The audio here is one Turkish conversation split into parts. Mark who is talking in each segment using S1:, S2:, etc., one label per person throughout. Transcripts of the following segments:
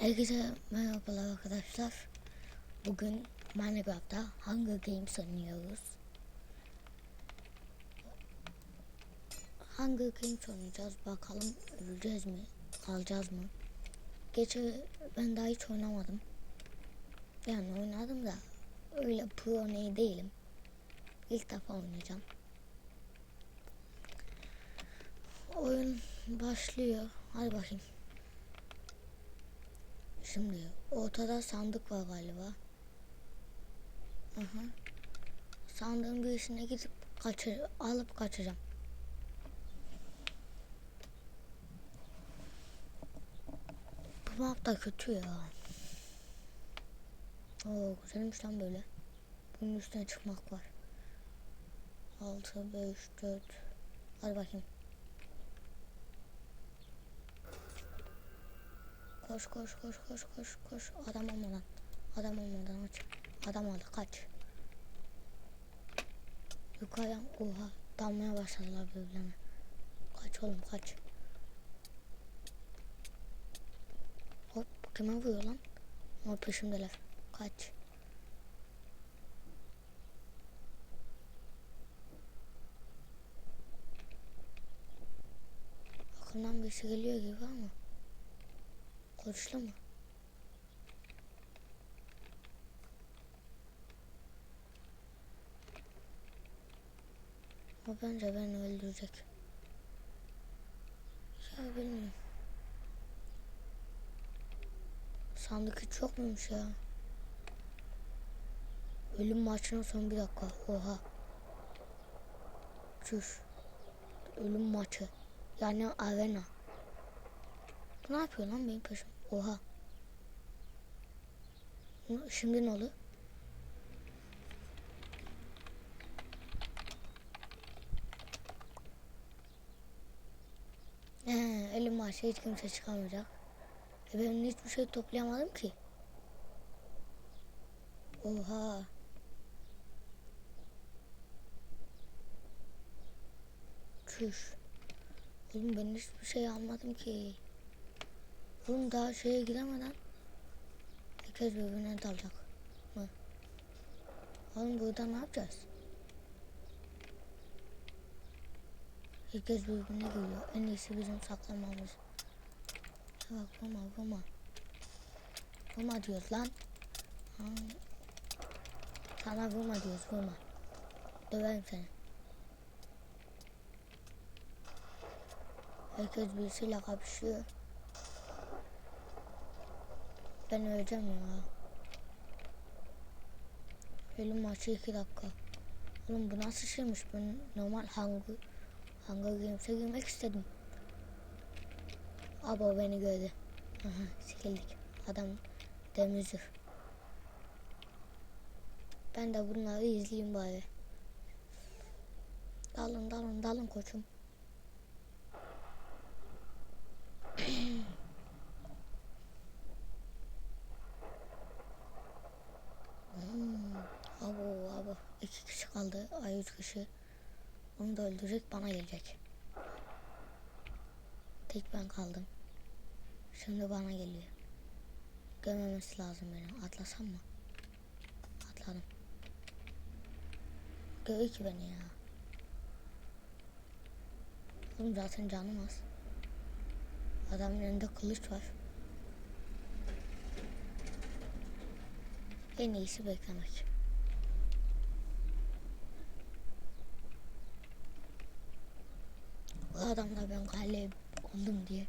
S1: Herkese merhabalar arkadaşlar. Bugün Minecraft'ta Hunger Games oynuyoruz. Hunger Games oynayacağız. Bakalım öleceğiz mi? Kalacağız mı? Geçen ben daha hiç oynamadım. Yani oynadım da öyle pro ne değilim. İlk defa oynayacağım. Oyun başlıyor. Hadi bakayım. Şimdi ortada sandık var galiba. Aha. Sandığın birisine gidip kaçır, alıp kaçacağım. Bu map da kötü ya. Oo güzelmiş lan böyle. Bunun üstüne çıkmak var. 6, 5, 4. Hadi bakayım. Koş koş koş koş koş koş. Adam olmadan. Adam olmadan aç. Adam oldu kaç. Yukarıdan oha dalmaya başladılar birbirlerine. Kaç oğlum kaç. Hop kime vuruyor lan? Ama peşimdeler. Kaç. Arkamdan birisi geliyor gibi ama. Konuştu mu? O bence beni öldürecek. Ya bilmiyorum. Sandık hiç yok muymuş ya? Ölüm maçının son bir dakika. Oha. Çüş. Ölüm maçı. Yani arena. Ne yapıyor lan benim peşim? Oha. Şimdi ne oldu? He, elim maaşı hiç kimse çıkamayacak. E ben hiçbir şey toplayamadım ki. Oha. Çüş. Oğlum ben hiçbir şey almadım ki. Oğlum daha şeye giremeden herkes birbirine dalacak mı? Oğlum burada ne yapacağız? Herkes birbirine giriyor. En iyisi bizim saklanmamız. Ya bak vurma vurma. Vurma diyoruz lan. Ha. Sana vurma diyoruz vurma. Döverim seni. Herkes birisiyle kapışıyor. Ben öleceğim ya. Ölüm maçı iki dakika. Oğlum bu nasıl şeymiş? Ben normal Hunger, Hunger Games'e girmek istedim. Aba beni gördü. Aha sikildik. Adam demir zırh. Ben de bunları izleyeyim bari. Dalın dalın dalın koçum. Hmm, abo abo iki kişi kaldı kişi onu da öldürecek bana gelecek. Tek ben kaldım. Şimdi bana geliyor. Görmemesi lazım beni. Atlasam mı? Atladım. Görüyor ki beni ya. Oğlum zaten canım az. Adamın elinde kılıç var. En iyisi beklemek. Bu adam da ben galip oldum diye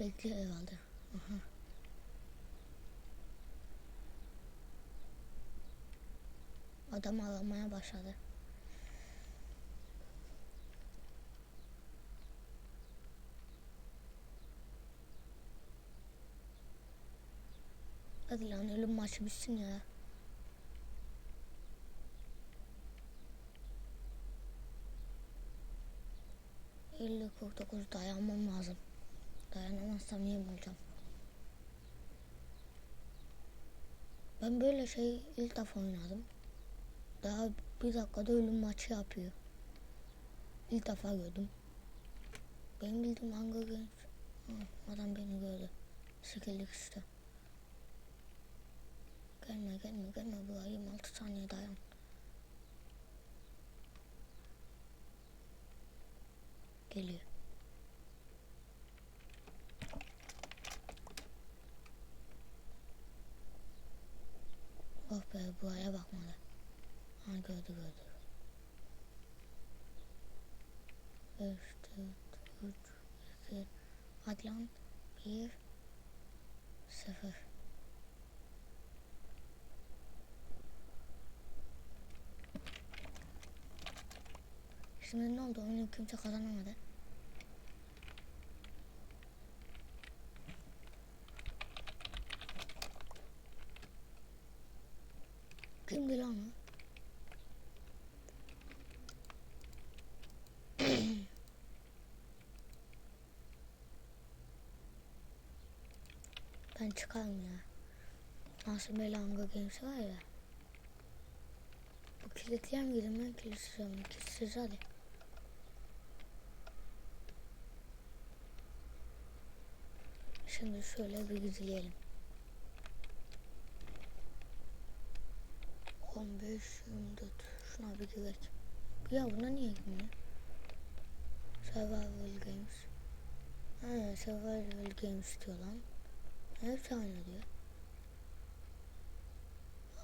S1: bekliyor herhalde. Aha. Adam aramaya başladı. Hadi lan ölüm maçı bitsin ya. Elli kırk dokuz dayanmam lazım. Dayanamazsam yem olacağım. Ben böyle şey ilk defa oynadım. Daha bir dakikada ölüm maçı yapıyor. İlk defa gördüm. Benim bildiğim Hunger Games. Ha, adam beni gördü. Sikildik işte. Gelme gelme gelme bu 26 saniye dayan. Geliyor. Oh be bu aya bakmadı. Ha gördü gördü. 5, 4, 3, 2, hadi lan. 1, Şimdi ne oldu? Oyunu kimse kazanamadı. Kimdi lan o? ben çıkarım ya. Nasıl Hunger Games var ya. Bu kilitleyen gidin ben kilitleyeceğim. Kilitsiz hadi. Şimdi şöyle bir gizleyelim. 15, 24. Şuna bir girek. Ya buna niye girmiyor? Survival Games. Ha, Survival Games diyor lan. Hepsi aynı diyor.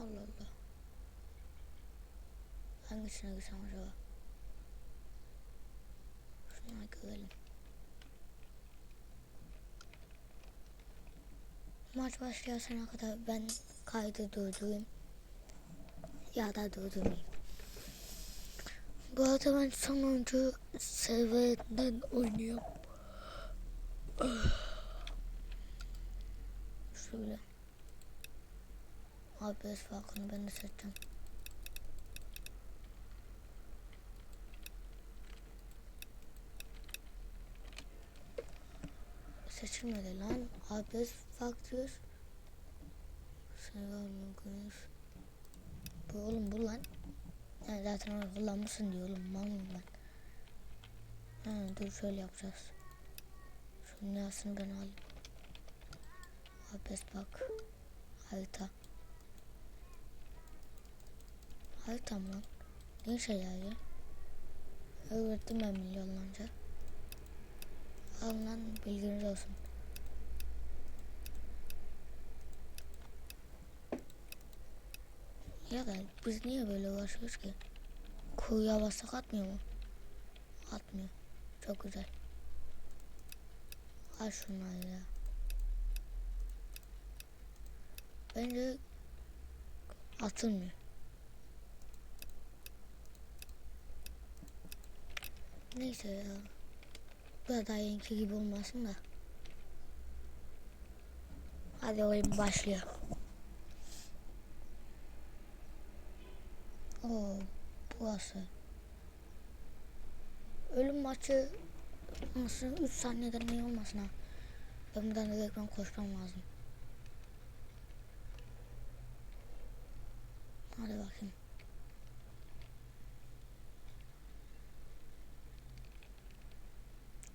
S1: Allah Allah. Hangisine girsem acaba? Şuna girelim. Maç başlayasına kadar ben kaydı durdurayım. Ya da durdurmayayım. Bu arada ben sonuncu seviyeden oynuyorum. Şöyle. ABS farkını ben de seçeceğim. Seçilmedi lan. ABS fark diyor. Selamünaleyküm. Bu oğlum bu lan. Yani zaten onu kullanmışsın diyor oğlum. Mal mıyım ben? Ha, dur şöyle yapacağız. Şunun yasını ben alayım. Abes bak. Harita. Harita mı lan? Ne şey ya? Öğrettim ben milyonlarca. Al lan bilginiz olsun. Ya da biz niye böyle uğraşıyoruz ki? Kuyuya bassak atmıyor mu? Atmıyor. Çok güzel. Al şunları ya. Bence atılmıyor. Neyse ya. Daha yeniki gibi olmasın da. Hadi oyun başlıyor. Oo, burası. Ölüm maçı nasıl 3 saniyeden ne olmasın ha. Ben buradan direkt ben koşmam lazım. Hadi bakayım.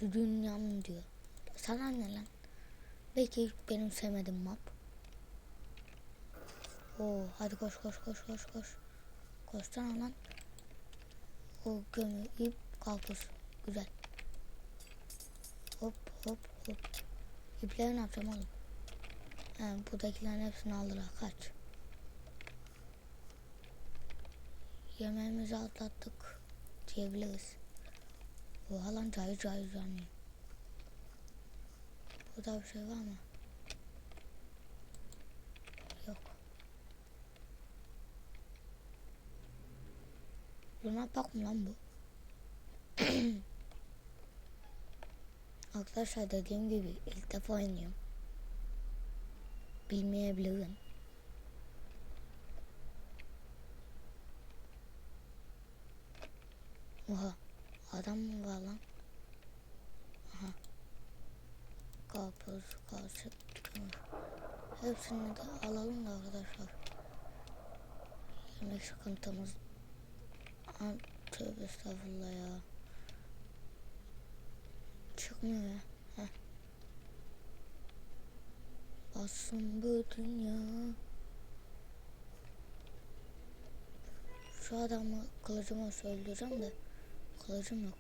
S1: Dünyam diyor. Sana ne lan? Belki benim sevmediğim map. Oo, hadi koş koş koş koş koş. Koşsana lan. O gömü ip kalkış. Güzel. Hop hop hop. İpleri ne yapacağım oğlum? He, buradakilerin hepsini aldılar. Kaç. Yemeğimizi atlattık diyebiliriz. Oha lan cayır cayır yanıyor. Burada bir şey var mı? Yok. Luna Park mı lan bu? Arkadaşlar dediğim gibi ilk defa oynuyorum. Bilmeyebilirim. Oha adam var lan? Aha. Karşı, kömür. Hepsini de alalım da arkadaşlar. Yemek sıkıntımız. An tövbe estağfurullah ya. Çıkmıyor ya. Heh. Kalsın bu dünya. Şu adamı kılıcımla öldüreceğim de kılıcım yok.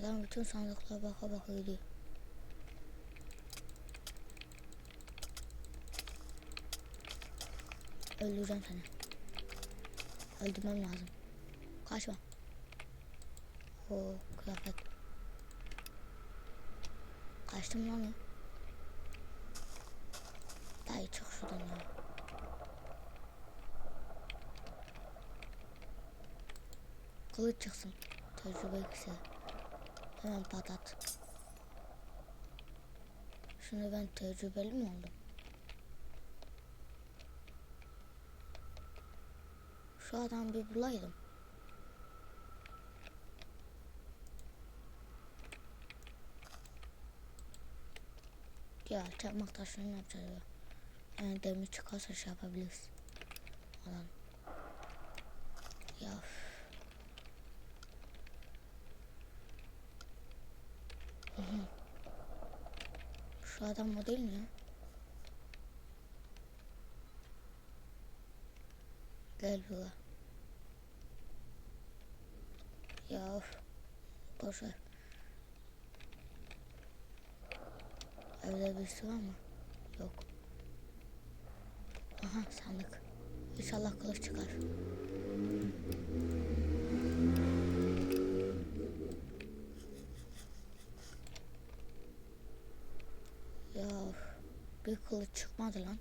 S1: Adam bütün sandıklara baka baka gidiyor. Öldüreceğim seni. Öldürmem lazım. Kaçma. O kıyafet. Kaçtım lan o. Dayı çık şuradan ya. Kılıç çıksın. Tecrübe ikisi. Hemen patat. Şimdi ben tecrübeli mi oldum? Şu adam bir bulaydım. Ya çakmak taşını ne yapacağız ya? Yani demir çıkarsa şey yapabiliriz. Alan. Ya. Hı hı. Şu adam o değil mi ya? Gel buraya. Ya of. Boş ver. Evde birisi var? Yok. Aha sandık. İnşallah kılıç çıkar. Ya bir kılıç çıkmadı lan.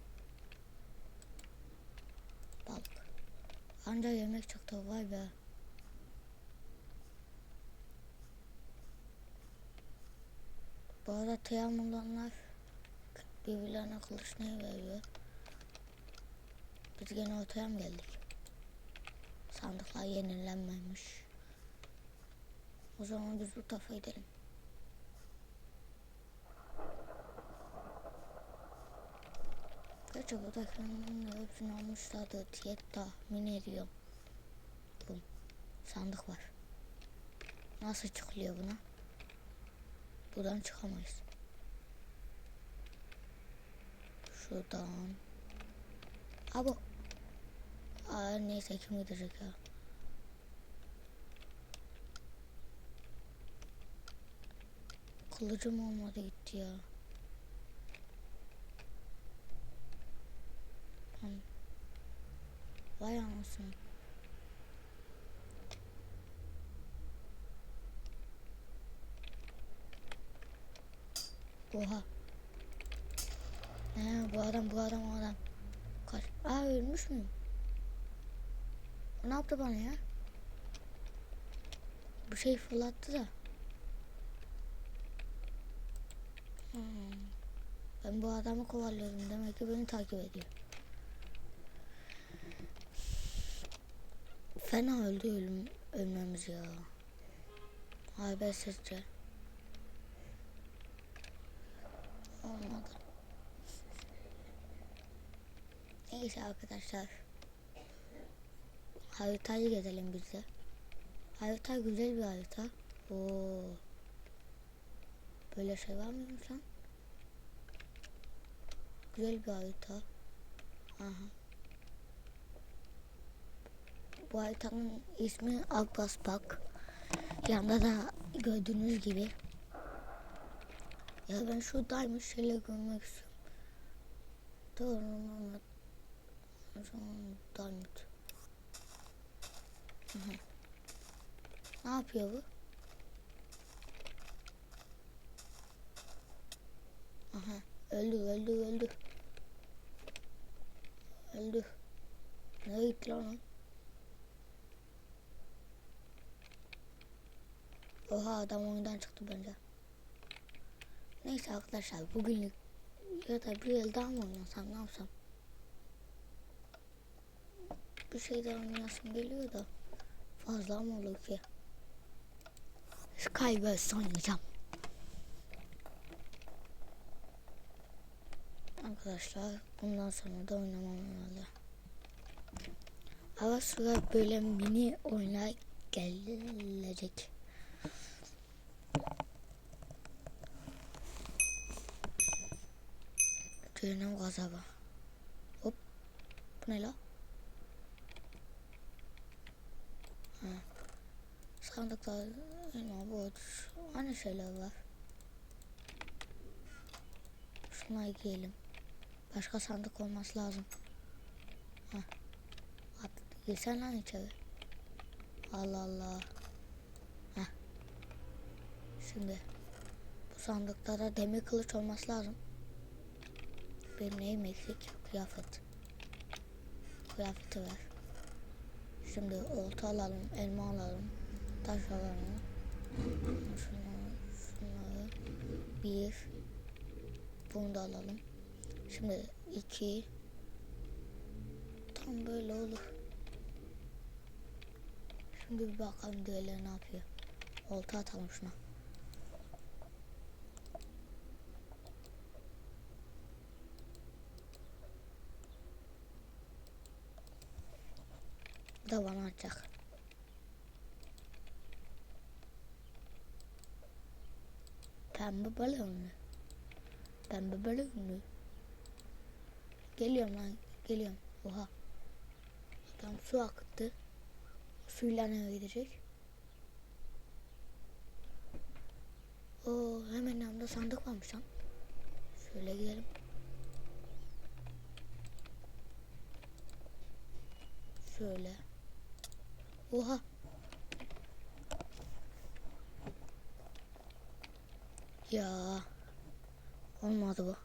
S1: Balık. Anca yemek çıktı vay be. Bu arada teyam olanlar birbirlerine kılıç ne veriyor? Biz gene ortaya mı geldik? Sandıklar yenilenmemiş. O zaman biz bu tarafa gidelim. Gerçi buradakilerin hepsini almışlardı diye tahmin ediyorum. Bum. Sandık var. Nasıl çıkılıyor buna? Buradan çıkamayız. Şuradan. Abi. Aa, neyse kim gidecek ya. Kılıcım olmadı gitti ya. Vay anasını. Oha. Ne bu adam bu adam bu adam. Kaç. Aa ölmüş mü? O ne yaptı bana ya? Bir şey fırlattı da. Hmm. Ben bu adamı kovalıyorum. Demek ki beni takip ediyor. Fena öldü ölüm, ölmemiz ya. Habersizce. Olmadı. Neyse arkadaşlar. Haritayı gezelim biz de. Harita güzel bir harita. Oo. Böyle şey var mıymış lan? Güzel bir harita. Aha. Bu haritanın ismi Abbas Park. Yanında da gördüğünüz gibi. Ya ben şu diamond şeyle görmek istiyorum. Doğru hı. Ne yapıyor bu? Aha öldü öldü öldü. Öldü. Nereye gitti lan? Oha adam oyundan çıktı bence. Neyse arkadaşlar bugünlük ya da bir yıl daha mı ne yapsam? Bir şey daha oynayasım geliyor da fazla mı olur ki? Skywars oynayacağım. Arkadaşlar bundan sonra da oynamam herhalde. Ara sıra böyle mini oyunlar gelecek. Cehennem gazabı. Hop. Bu ne la? Ha. Sandıkta elma, borç, aynı şeyler var. Şunları giyelim. Başka sandık olması lazım. Ha. At, girsen lan içeri. Allah Allah. Heh. Şimdi bu sandıkta da demir kılıç olması lazım. Benim neyim eksik? Kıyafet. Kıyafeti ver. Şimdi olta alalım, elma alalım, taş alalım. Şunları, şunları. Bir. Bunu da alalım. Şimdi iki. Tam böyle olur. Şimdi bir bakalım diğerleri ne yapıyor. Olta atalım şuna. Da bana atacak. Pembe balonlu. Pembe balonlu. Geliyorum lan. Geliyorum. Oha. Adam su akıttı. Suyla ne gidecek? Oo, hemen yanında sandık varmış lan. Şöyle gidelim. Şöyle. Oha. Ya. Olmadı bu.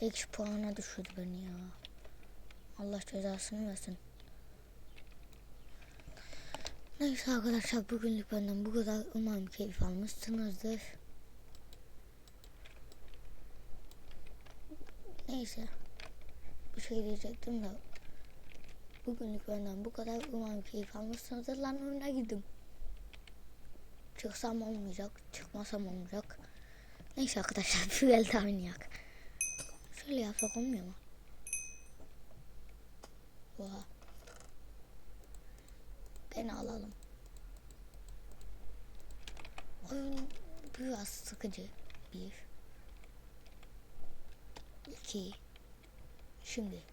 S1: Eksi puana düşürdü beni ya. Allah cezasını versin. Neyse arkadaşlar bugünlük benden bu kadar. Umarım keyif almışsınızdır. Neyse. Bir şey diyecektim de. Bugünlük benden bu kadar. Umarım keyif almışsınızdır. Lan önüne gittim. Çıksam olmayacak. Çıkmasam olmayacak. Neyse arkadaşlar bir el daha oynayak. Şöyle yapsak olmuyor mu? Oha. Beni alalım. Oyun biraz sıkıcı. Bir. İki. Şimdi.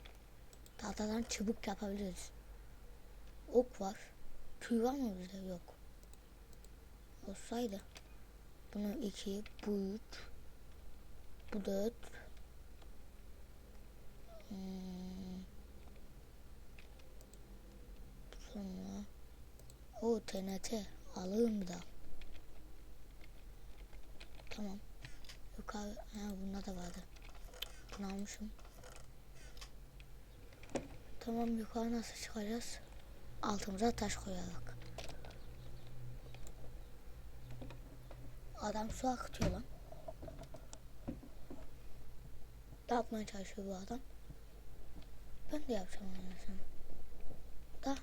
S1: Tahtadan çubuk yapabiliriz. Ok var. Tüy var mı bizde? Yok. Olsaydı. Bunu iki, bu üç, bu dört, Hmm. Sonra o TNT alırım bir daha. Tamam. Yukarı ha bunda da vardı. Bunu almışım. Tamam yukarı nasıl çıkacağız? Altımıza taş koyarak. Adam su akıtıyor lan. Ne yapmaya çalışıyor bu adam? Ben de yapacağım aynısını. Da.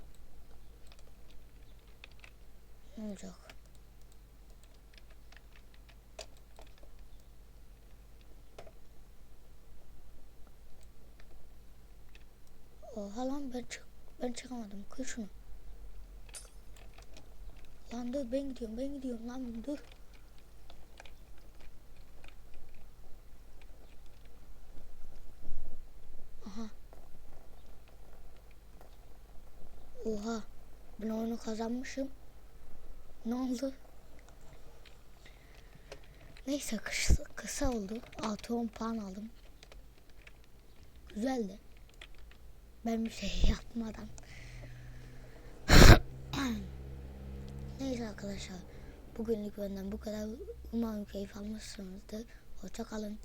S1: Ne olacak? Oha lan ben çık ben çıkamadım. Kır şunu. Lan dur ben gidiyorum ben gidiyorum lan dur. Aha. Oha. Ben oyunu kazanmışım. Ne oldu? Neyse kısa, kısa oldu. 6-10 puan aldım. Güzeldi. Ben bir şey yapmadan. Neyse arkadaşlar. Bugünlük benden bu kadar. Umarım keyif almışsınızdır. Hoşça kalın.